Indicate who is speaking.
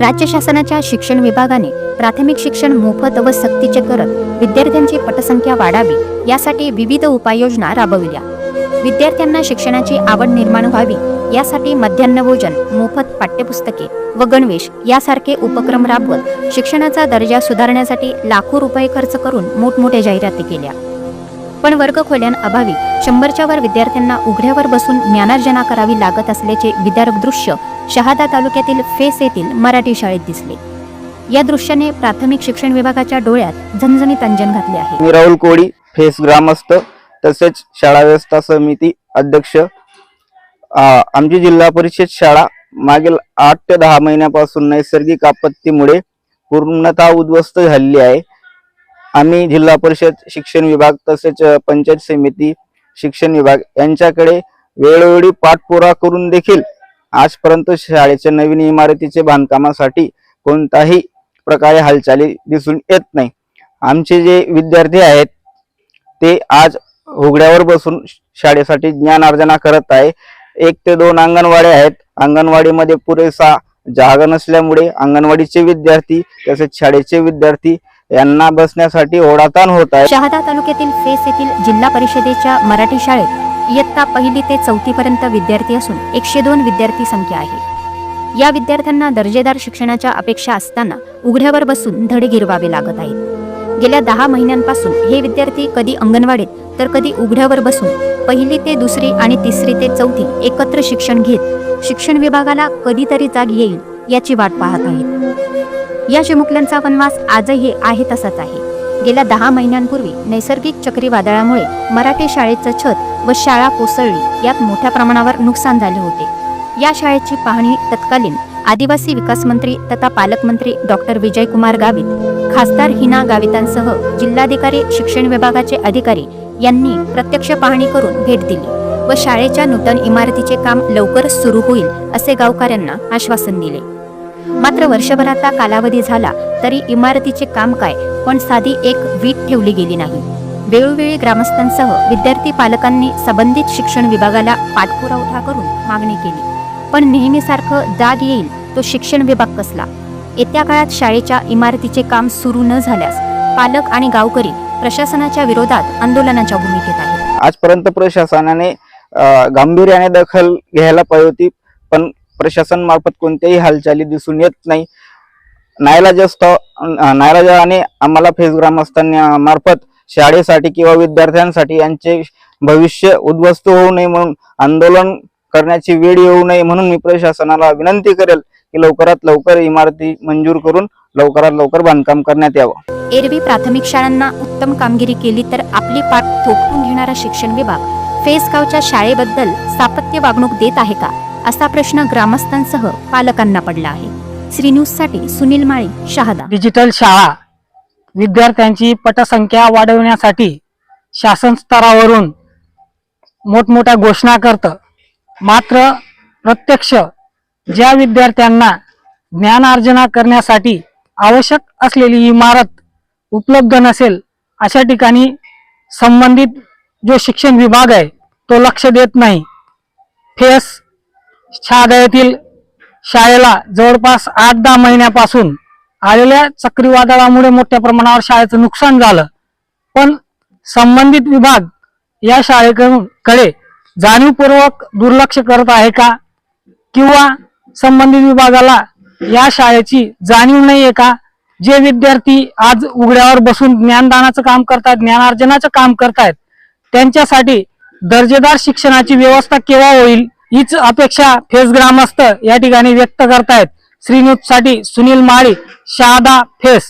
Speaker 1: राज्य शासनाच्या शिक्षण विभागाने प्राथमिक शिक्षण मोफत व सक्तीचे करत विद्यार्थ्यांची पटसंख्या वाढावी यासाठी विविध उपाययोजना राबविल्या. विद्यार्थ्यांना शिक्षणाची आवड निर्माण व्हावी यासाठी मध्यान्ह भोजन मोफत पाठ्यपुस्तके व गणवेश यासारखे उपक्रम राबवत शिक्षणाचा दर्जा सुधारण्यासाठी लाखो रुपये खर्च करून मोठमोठ्या जाहिराती केल्या. पण वर्गखोल्यांअभावी शंभरच्या वर विद्यार्थ्यांना उघड्यावर बसून ज्ञानार्जना करावी लागत असल्याचे विदारक दृश्य शहादा तालुक्यातील फेस येथील मराठी शाळेत दिसले. या दृश्याने प्राथमिक शिक्षण विभागाच्या डोळ्यात झणझणीत अंजन घातले आहे.
Speaker 2: मी राहुल कोळी फेस ग्रामस्थ तसेच शाळा व्यवस्था समिती अध्यक्ष आ, आमची जिल्हा परिषद शाळा मागील आठ ते दहा महिन्यापासून नैसर्गिक आपत्तीमुळे पूर्णतः उद्ध्वस्त झालेली आहे. आम्ही जिल्हा परिषद शिक्षण विभाग तसेच पंचायत समिती शिक्षण विभाग यांच्याकडे वेळोवेळी पाठपुरा करून देखील आजपर्यंत शाळेच्या नवीन इमारतीचे बांधकामासाठी कोणताही प्रकारे हालचाली दिसून येत नाही. आमचे जे विद्यार्थी आहेत ते आज उघड्यावर बसून शाळेसाठी ज्ञान अर्जना करत आहे. एक ते दोन अंगणवाडी आहेत. अंगणवाडीमध्ये पुरेसा जागा नसल्यामुळे अंगणवाडीचे विद्यार्थी तसेच शाळेचे विद्यार्थी यांना बसण्यासाठी ओढाताण होत आहे.
Speaker 1: शहादा तालुक्यातील फेस येथील जिल्हा परिषदेच्या मराठी शाळेत इयत्ता पहिली ते चौथी पर्यंत विद्यार्थी असून एकशे दोन विद्यार्थी संख्या आहे. या विद्यार्थ्यांना दर्जेदार शिक्षणाच्या अपेक्षा असताना उघड्यावर बसून धडे गिरवावे लागत आहेत. गेल्या दहा महिन्यांपासून हे विद्यार्थी कधी अंगणवाडीत तर कधी उघड्यावर बसून पहिली ते दुसरी आणि तिसरी ते चौथी एकत्र शिक्षण घेत शिक्षण विभागाला कधीतरी जाग येईल याची वाट पाहत आहेत. या चिमुकल्यांचा वनवास आजही आहे तसाच आहे. गेल्या दहा महिन्यांपूर्वी नैसर्गिक चक्रीवादळामुळे मराठी शाळेचं छत व शाळा कोसळली. यात मोठ्या प्रमाणावर नुकसान झाले होते. या शाळेची पाहणी तत्कालीन आदिवासी विकास मंत्री तथा पालकमंत्री डॉक्टर विजयकुमार गावित खासदार हिना गावितांसह जिल्हाधिकारी शिक्षण विभागाचे अधिकारी यांनी प्रत्यक्ष पाहणी करून भेट दिली व शाळेच्या नूतन इमारतीचे काम लवकरच सुरू होईल असे गावकऱ्यांना आश्वासन दिले. मात्र वर्षभराचा कालावधी झाला तरी इमारतीचे काम काय पण साधी एक वीट ठेवली गेली नाही. वेळोवेळी ग्रामस्थांसह विद्यार्थी पालकांनी संबंधित शिक्षण विभागाला पाठपुरावठा करून मागणी केली. पण नेहमीसारखं जाग येईल तो शिक्षण विभाग कसला? येत्या काळात शाळेच्या इमारतीचे काम सुरू न झाल्यास पालक आणि गावकरी प्रशासनाच्या विरोधात आंदोलनाच्या भूमिकेत आहेत.
Speaker 2: आजपर्यंत प्रशासनाने गांभीर्याने दखल घ्यायला पाहिजे होती पण प्रशासन मार्फत कोणत्याही हालचाली दिसून येत नाही. नायलाजास्त नायलाजाने आम्हाला फेस ग्रामस्थांनी मार्फत शाळेसाठी किंवा विद्यार्थ्यांसाठी यांचे भविष्य उद्ध्वस्त होऊ नये म्हणून आंदोलन करण्याची वेळ येऊ नये म्हणून मी प्रशासनाला विनंती करेल की लवकरात लवकर इमारती मंजूर करून लवकरात लवकर बांधकाम करण्यात यावं.
Speaker 1: एरवी प्राथमिक शाळांना उत्तम कामगिरी केली तर आपली पाठ थोपटून घेणारा शिक्षण विभाग फेसगावच्या शाळेबद्दल सातत्य वागणूक देत आहे का असा प्रश्न ग्रामस्थांसह पालकांना पडला आहे. श्री न्यूजसाठी सुनील माळी शहादा.
Speaker 3: डिजिटल शाळा विद्यार्थ्यांची पटसंख्या वाढवण्यासाठी शासन स्तरावरून मोठमोठ्या घोषणा करतं मात्र प्रत्यक्ष ज्या विद्यार्थ्यांना ज्ञानार्जना करण्यासाठी आवश्यक असलेली इमारत उपलब्ध नसेल अशा ठिकाणी संबंधित जो शिक्षण विभाग आहे तो लक्ष देत नाही. फेस शहादा येथील शाळेला जवळपास आठ दहा महिन्यापासून आलेल्या चक्रीवादळामुळे मोठ्या प्रमाणावर शाळेचं नुकसान झालं. पण संबंधित विभाग या शाळेकडून कडे जाणीवपूर्वक दुर्लक्ष करत आहे का? किंवा संबंधित विभागाला या शाळेची जाणीव नाही आहे का? जे विद्यार्थी आज उघड्यावर बसून ज्ञानदानाचं काम करतात ज्ञानार्जनाचं काम करतायत त्यांच्यासाठी दर्जेदार शिक्षणाची व्यवस्था केव्हा होईल? हीच अपेक्षा फेस ग्रामस्थ या ठिकाणी व्यक्त करतायत. श्रीनुत साठी सुनील माळी शहादा फेस